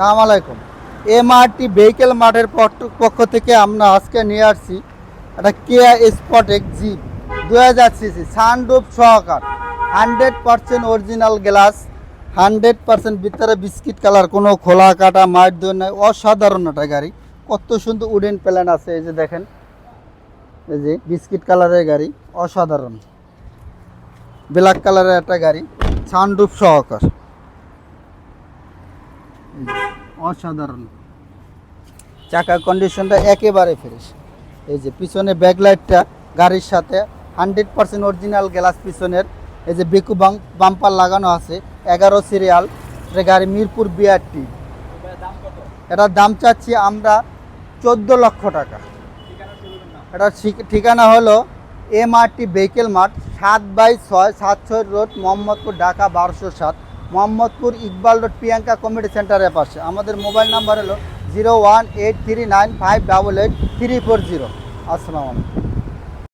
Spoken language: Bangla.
সালাম আলাইকুম। এমআরটি ভেহিকেল মার্টের পক্ষ- থেকে আমরা আজকে নিয়ে আসছি একটা কেয়া স্পট এক জিপ দু হাজার CC sunroof সহকার। Hundred percent original glass hundred percent ভিতরে বিস্কিট কালার কোনো খোলা কাটা মার দোর নাই, অসাধারণ একটা গাড়ি। কত সুন্দর উডেন প্ল্যান আছে, এই যে দেখেন। এই যে বিস্কিট কালারের গাড়ি, অসাধারণ। ব্ল্যাক কালারের একটা গাড়ি সানরুফ সহকার। অসাধারণ। চাকার কন্ডিশনটা একেবারে ফ্রেশ এই যে পিছনে ব্যাকলাইটটা গাড়ির সাথে হান্ড্রেড পার্সেন্ট অরিজিনাল গ্লাস পিছনের, এই যে বেকু বাম্পার লাগানো আছে, এগারো সিরিয়াল এটা গাড়ি মিরপুর বিআরটি এটার দাম চাচ্ছি আমরা চোদ্দ লক্ষ টাকা। এটার ঠিক- ঠিকানা হলো এমআরটি ভেহিকেল মার্ট সাত বাই ছয় সাত ছয় রোড, মোহাম্মদপুর, ঢাকা, বারোশো সাত। মোহাম্মদপুর ইকবাল রোড প্রিয়াঙ্কা কমিটি সেন্টারের পাশে। আমাদের মোবাইল নাম্বার হলো zero one eight three nine five double eight three four zero. আসসালামু আলাইকুম।